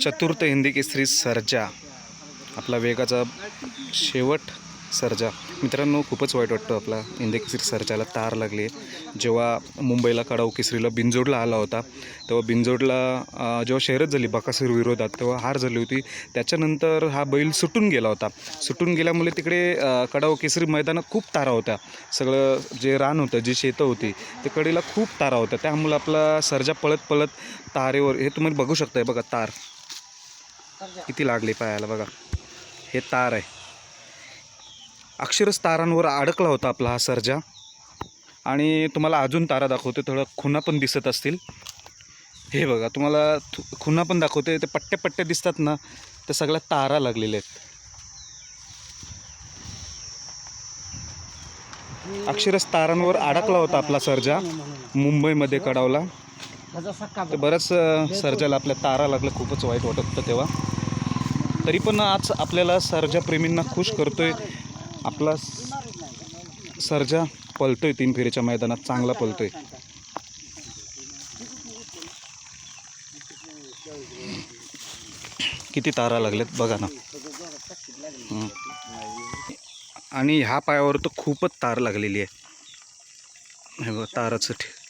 चतुर्थ हिंदी केसरी सर्जा. आपला वेगाचा शेवट सर्जा. मित्रांनो खूपच वाईट वाटतं आपला हिंदी केसरी सर्जाला तार लागली जेव्हा मुंबईला कडाऊ केसरीला बिंजोडला आला होता तेव्हा बिंजोडला जेव्हा शहरत झाली बकासूर विरोधात तेव्हा हार झाली होती. त्याच्यानंतर हा बैल सुटून गेला होता. सुटून गेल्यामुळे तिकडे कडाऊ केसरी मैदानात खूप तारा होत्या. सगळं जे रान होतं जी शेतं होती ते कडेला खूप तारा होत्या. त्यामुळे आपला सर्जा पळत पळत तारेवर हे तुम्ही बघू शकताय बघा तार. किती लागली पायाला बघा. हे तार आहे. अक्षरच तारांवर अडकला होता आपला हा सर्जा. आणि तुम्हाला अजून तारा दाखवते थोडं खुणा पण दिसत असतील. हे बघा तुम्हाला थु- खुणा पण दाखवते ते पट्टे पट्टे दिसतात ना ते सगळ्या तारा लागलेल्या आहेत. अक्षरच तारांवर अडकला होता आपला सर्जा मुंबईमध्ये कडावला. तर बऱ्याच अ, सर्जाला आपल्या तारा लागल्या खूपच वाईट वाटत होतं तेव्हा. तरी पण आज आपल्याला सर्जा प्रेमींना खुश करतोय. आपला स- सर्जा पलतोय तीन फेरीच्या मैदानात चांगला पलतोय. किती तारा लागल्यात बघा ना. हं. आणि ह्या पायावर तर खूपच तार लागलेली आहे. हे बघा ताराचं ठे